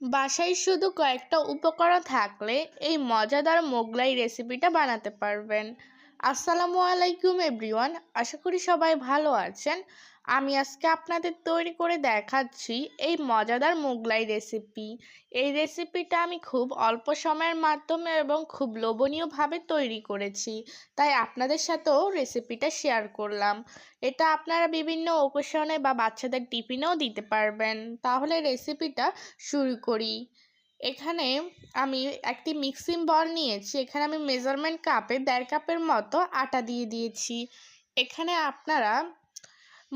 বাসায় শুধু কয়েকটা উপকরণ থাকলে এই মজাদার মোগলাই রেসিপিটা বানাতে পারবেন। আসসালামু আলাইকুম এভরিওয়ান আশা করি সবাই ভালো আছেন। আমি আজকে আপনাদের তৈরি করে দেখাচ্ছি এই মজাদার মোগলাই রেসিপি এই রেসিপিটা আমি খুব অল্প সময়ের মাধ্যমে এবং খুব লোভনীয়ভাবে তৈরি করেছি, তাই আপনাদের সাথেও রেসিপিটা শেয়ার করলাম। এটা আপনারা বিভিন্ন ওকেশনে বা বাচ্চাদের টিফিনেও দিতে পারবেন। তাহলে রেসিপিটা শুরু করি। এখানে আমি একটি মিক্সিং বল নিয়েছি, এখানে আমি মেজারমেন্ট কাপে দেড় কাপের মতো আটা দিয়ে দিয়েছি। এখানে আপনারা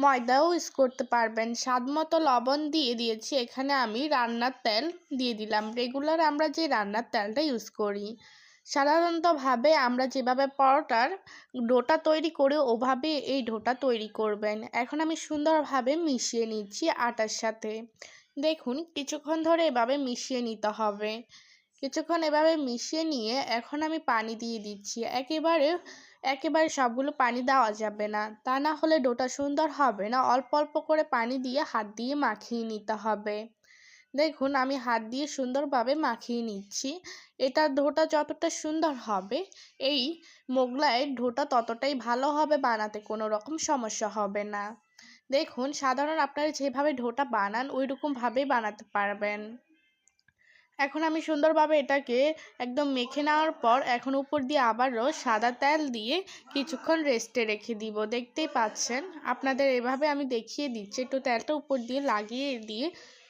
ময়দাও ইউজ করতে পারবেন। স্বাদ মতো লবণ দিয়ে দিয়েছি। এখানে আমি রান্নার তেল দিয়ে দিলাম। রেগুলার আমরা যে রান্নার তেলটা ইউজ করি, সাধারণতভাবে আমরা যেভাবে পরোটার ডোটা তৈরি করে, ওভাবে এই ডোটা তৈরি করবেন। এখন আমি সুন্দরভাবে মিশিয়ে নিচ্ছি আটার সাথে। দেখুন, কিছুক্ষণ ধরে এভাবে মিশিয়ে নিতে হবে। কিছুক্ষণ এভাবে মিশিয়ে নিয়ে এখন আমি পানি দিয়ে দিচ্ছি। একেবারে একেবারে সবগুলো পানি দেওয়া যাবে না। তা না হলে ডোটা সুন্দর হবে না, অল্প অল্প করে পানি দিয়ে হাত দিয়ে মাখিয়ে নিতে হবে। দেখুন, আমি হাত দিয়ে সুন্দরভাবে মাখিয়ে নিচ্ছি। এটা ঢোটা যতটা সুন্দর হবে, এই মোগলাইয়ের ঢোটা ততটাই ভালো হবে, বানাতে কোনো রকম সমস্যা হবে না। দেখুন, সাধারণ আপনারা যেভাবে ডোটা বানান ওই রকমভাবেই বানাতে পারবেন। এখন আমি সুন্দরভাবে এটাকে একদম মেখে নেওয়ার পর এখন উপর দিয়ে আবারও সাদা তেল দিয়ে কিছুক্ষণ রেস্টে রেখে দিব। দেখতেই পাচ্ছেন? আপনাদের এভাবে আমি দেখিয়ে দিচ্ছি। একটু তেলটা উপর দিয়ে লাগিয়ে দিয়ে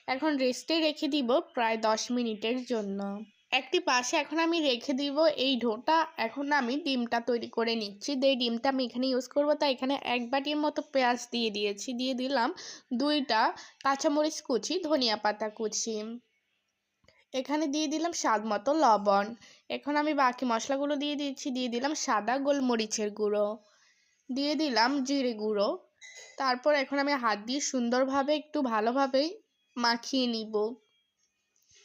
এখন রেস্টে রেখে দিব প্রায় দশ মিনিটের জন্য। একটি পাশে এখন আমি রেখে দিব এই ঢোটা এখন আমি ডিমটা তৈরি করে নিচ্ছি। যে ডিমটা আমি এখানে ইউজ করব তাই এখানে এক বাটির মতো পেঁয়াজ দিয়ে দিয়েছি। দিয়ে দিলাম দুইটা কাঁচামরিচ কুচি, ধনিয়া পাতা কুচি। এখানে দিয়ে দিলাম স্বাদ মতো লবণ। এখন আমি বাকি মশলাগুলো দিয়ে দিচ্ছি, দিয়ে দিলাম সাদা গোলমরিচের গুঁড়ো। দিয়ে দিলাম জিরে গুঁড়ো। তারপর এখন আমি হাত দিয়ে সুন্দরভাবে একটু ভালোভাবেই মাখিয়ে নিব।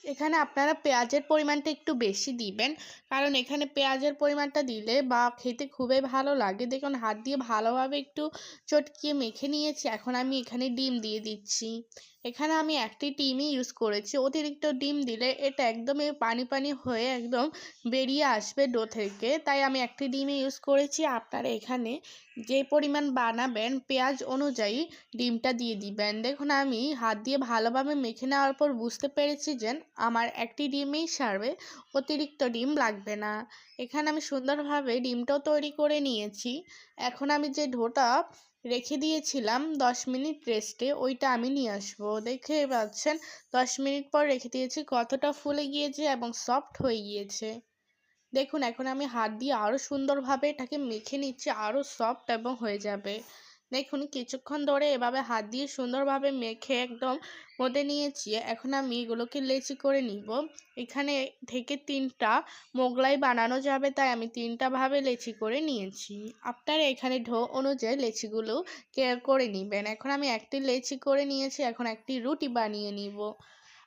এখানে আপনারা পেঁয়াজের পরিমাণটা একটু বেশি দিবেন, কারণ এখানে পেঁয়াজের পরিমাণটা দিলে বা খেতে খুবই ভালো লাগে। দেখুন, হাত দিয়ে ভালোভাবে একটু চটকিয়ে মেখে নিয়েছি, এখন আমি এখানে ডিম দিয়ে দিচ্ছি। এখানে আমি একটি ডিমই ইউজ করেছি। অতিরিক্ত ডিম দিলে এটা একদমই পানি পানি হয়ে একদম বেরিয়ে আসবে ডো থেকে। তাই আমি একটি ডিমই ইউজ করেছি। আপনারা এখানে যে পরিমাণ বানাবেন পেঁয়াজ অনুযায়ী ডিমটা দিয়ে দিবেন। দেখুন, আমি হাত দিয়ে ভালোভাবে মেখে নেওয়ার পর বুঝতে পেরেছি যে আমার একটি ডিমেই সারবে, অতিরিক্ত ডিম লাগবে না। এখানে আমি সুন্দরভাবে ডিমটাও তৈরি করে নিয়েছি। এখন আমি যে ঢোটা রেখে দিয়েছিলাম দশ মিনিট রেস্টে ওইটা আমি নিয়ে আসব। দেখে পাচ্ছেন, দশ মিনিট পর রেখে দিয়েছি, কতটা ফুলে গিয়েছে এবং সফট হয়ে গিয়েছে। দেখুন, এখন আমি হাত দিয়ে আরও সুন্দরভাবে এটাকে মেখে নিচ্ছি আরও সফট এবং হয়ে যাবে। দেখুন, কিছুক্ষণ ধরে এভাবে হাত দিয়ে সুন্দরভাবে মেখে একদম মধ্যে নিয়েছি। এখন আমি এগুলোকে লেচি করে নিব। এখানে থেকে তিনটা মোগলাই বানানো যাবে, তাই আমি তিনটা ভাবে লেচি করে নিয়েছি। আপনারা এখানে ঢো অনুযায়ী লেচিগুলো কেয়ার করে নেবেন। এখন আমি একটি লেচি করে নিয়েছি, এখন একটি রুটি বানিয়ে নিব।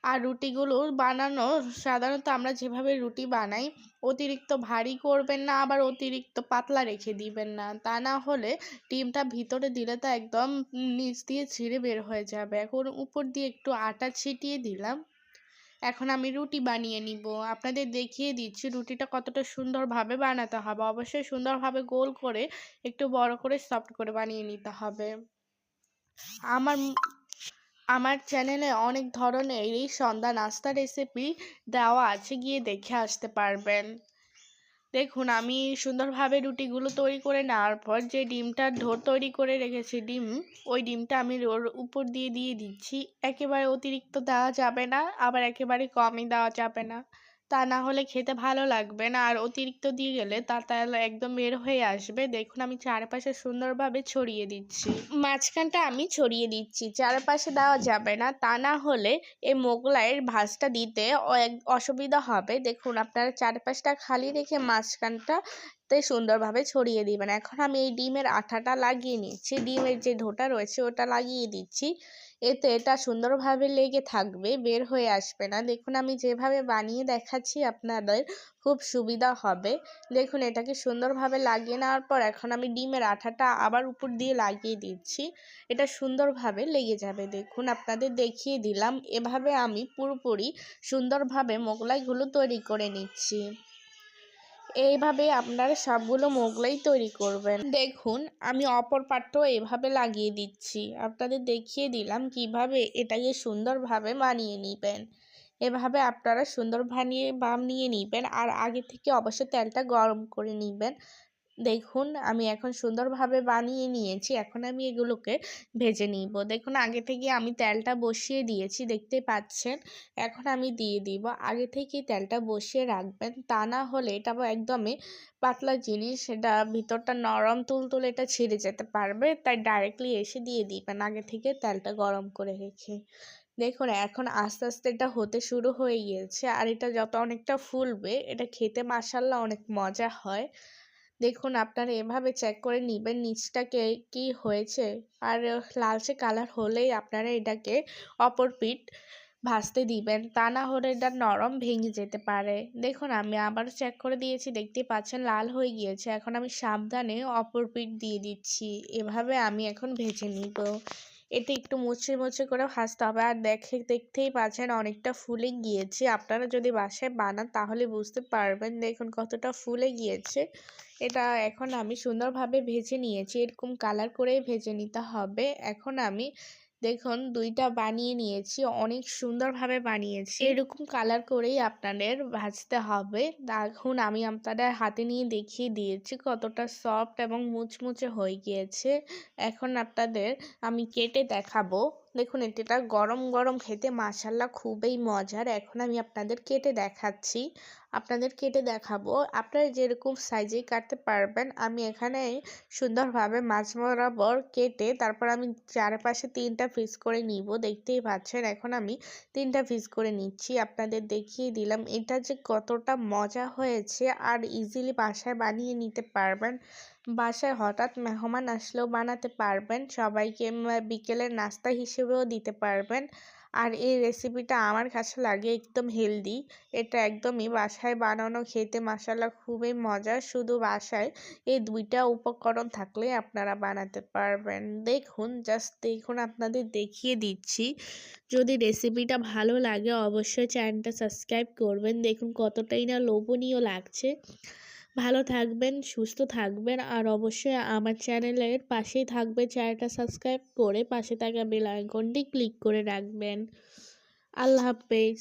আর রুটিগুলো বানানো সাধারণত আমরা যেভাবে রুটি বানাই, অতিরিক্ত ভারী করবেন না, আবার অতিরিক্ত পাতলা রেখে দিবেন না। তা না হলে ডিমটা ভিতরে দিলে তো একদম নিচ দিয়ে ছিঁড়ে বের হয়ে যাবে। এখন উপর দিয়ে একটু আটা ছিটিয়ে দিলাম। এখন আমি রুটি বানিয়ে নিব। আপনাদের দেখিয়ে দিচ্ছি রুটিটা কতটা সুন্দরভাবে বানাতে হবে। অবশ্যই সুন্দরভাবে গোল করে, একটু বড় করে, সফট করে বানিয়ে নিতে হবে। আমার আমার চ্যানেলে অনেক ধরনের এই সন্ধ্যা নাস্তা রেসিপি দেওয়া আছে, গিয়ে দেখে আসতে পারবেন। দেখুন, আমি সুন্দরভাবে রুটিগুলো তৈরি করে নেওয়ার পর যে ডিমটার ঢোর তৈরি করে রেখেছি ডিম, ওই ডিমটা আমি ওর উপর দিয়ে দিয়ে দিচ্ছি। একেবারে অতিরিক্ত দেওয়া যাবে না, আবার একেবারে কমই দেওয়া যাবে না। তা না হলে খেতে ভালো লাগবে না। আর অতিরিক্ত দিয়ে গেলে তা তাহলে একদম বের হয়ে আসবে। দেখুন আমি চারপাশে সুন্দরভাবে ছড়িয়ে দিচ্ছি। মাঝখানটা আমি ছড়িয়ে দিচ্ছি, চারপাশে দেওয়া যাবে না। তা না হলে এই মোগলাইয়ের ভাজটা দিতে অসুবিধা হবে। দেখুন আপনারা চারপাশটা খালি রেখে মাঝখানটা তে সুন্দরভাবে ছড়িয়ে দিবেন। এখন আমি এই ডিমের আঠাটা লাগিয়ে নিচ্ছি। ডিমের যে ঢোটা রয়েছে ওটা লাগিয়ে দিচ্ছি। এতে এটা সুন্দরভাবে লেগে থাকবে, বের হয়ে আসবে না। দেখুন, আমি যেভাবে বানিয়ে দেখাচ্ছি আপনাদের, খুব সুবিধা হবে। দেখুন, এটাকে সুন্দরভাবে লাগিয়ে নেওয়ার পর এখন আমি ডিমের আঠাটা আবার উপর দিয়ে লাগিয়ে দিচ্ছি। এটা সুন্দরভাবে লেগে যাবে। দেখুন, আপনাদের দেখিয়ে দিলাম। এভাবে আমি পুরোপুরি সুন্দরভাবে মোগলাইগুলো তৈরি করে নিচ্ছি। এইভাবে আপনারা সবগুলো মোগলাই তৈরি করবেন। দেখুন, আমি অপর পাটটাও এভাবে লাগিয়ে দিচ্ছি। আপনাদের দেখিয়ে দিলাম কীভাবে এটাকে সুন্দরভাবে বানিয়ে নেবেন। এভাবে আপনারা সুন্দর বানিয়ে বানিয়ে নেবেন আর আগে থেকে অবশ্যই তেলটা গরম করে নেবেন। দেখুন, আমি এখন সুন্দরভাবে বানিয়ে নিয়েছি। এখন আমি এগুলোকে ভেজে নিব। দেখুন, আগে থেকে আমি তেলটা বসিয়ে দিয়েছি, দেখতে পাচ্ছেন? এখন আমি দিয়ে দিব। আগে থেকেই তেলটা বসিয়ে রাখবেন। তা না হলে এটা একদমই পাতলা জিনিস। সেটা ভিতরটা নরম, তুলতুলে এটা ছিঁড়ে যেতে পারবে। তাই ডাইরেক্টলি এসে দিয়ে দিবেন আগে থেকে তেলটা গরম করে রেখে। দেখুন, এখন আস্তে আস্তে এটা হতে শুরু হয়ে গিয়েছে। আর এটা যত অনেকটা ফুলবে, এটা খেতে মাসাল্লাহ অনেক মজা হয়। দেখুন, আপনারা এভাবে চেক করে নেবেন নিচটাকে কি হয়েছে। আর লালচে কালার হলেই আপনারা এটাকে অপর পিঠ ভাজতে দিবেন। তা না হলে এটা নরম ভেঙে যেতে পারে। দেখুন, আমি আবার চেক করে দিয়েছি দেখতে পাচ্ছেন লাল হয়ে গিয়েছে। এখন আমি সাবধানে অপর পিঠ দিয়ে দিচ্ছি। এভাবে আমি এখন ভেজে নিব। এটা একটু মুছে মুছে করে ভাজতে হবে। আর দেখে, দেখতেই পাচ্ছেন অনেকটা ফুলে গিয়েছে। আপনারা যদি বাসায় বানান তাহলে বুঝতে পারবেন দেখুন কতটা ফুলে গিয়েছে। এটা এখন আমি সুন্দরভাবে ভেজে নিয়েছি। এরকম কালার করেই ভেজে নিতে হবে। এখন আমি দেখুন, দুইটা বানিয়ে নিয়েছি, অনেক সুন্দরভাবে বানিয়েছি। এরকম কালার করেই আপনাদের ভাজতে হবে। দেখুন, আমি আপনাদের হাতে নিয়ে দেখিয়ে দিয়েছি কতটা সফট এবং মুচমুচে হয়ে গিয়েছে। এখন আপনাদের আমি কেটে দেখাবো। দেখুন, এটা গরম গরম খেতে মাসাল্লা খুবই মজার। এখন আমি আপনাদের কেটে দেখাচ্ছি। আপনাদের কেটে দেখাবো। আপনারা যেরকম সাইজেই কাটতে পারবেন, আমি এখানে সুন্দরভাবে মাছ বরাবর কেটে তারপর আমি চারপাশে তিনটা পিস করে নিব। দেখতেই পাচ্ছেন, এখন আমি তিনটা পিস করে নিচ্ছি। আপনাদের দেখিয়ে দিলাম, এটা যে কতটা মজা হয়েছে। আর ইজিলি বাসায় বানিয়ে নিতে পারবেন। বাসায় হঠাৎ মেহমান আসলেও বানাতে পারবেন। সবাইকে বিকেলের নাস্তা হিসেবেও দিতে পারবেন। আর এই রেসিপিটা আমার কাছে লাগে একদম হেলদি এটা একদমই বাসায় বানানো খেতে মশালা খুবই মজার। শুধু বাসায় এই দুইটা উপকরণ থাকলে আপনারা বানাতে পারবেন। দেখুন জাস্ট দেখুন, আপনাদের দেখিয়ে দিচ্ছি। যদি রেসিপিটা ভালো লাগে, অবশ্যই চ্যানেলটা সাবস্ক্রাইব করবেন। দেখুন কতটাই না লোভনীয় লাগছে। ভালো থাকবেন, সুস্থ থাকবেন। আর অবশ্যই আমার চ্যানেলের পাশেই থাকবে চ্যানেলটা সাবস্ক্রাইব করে পাশে থাকা বেল আইকনটি ক্লিক করে রাখবেন। আল্লাহ হাফেজ।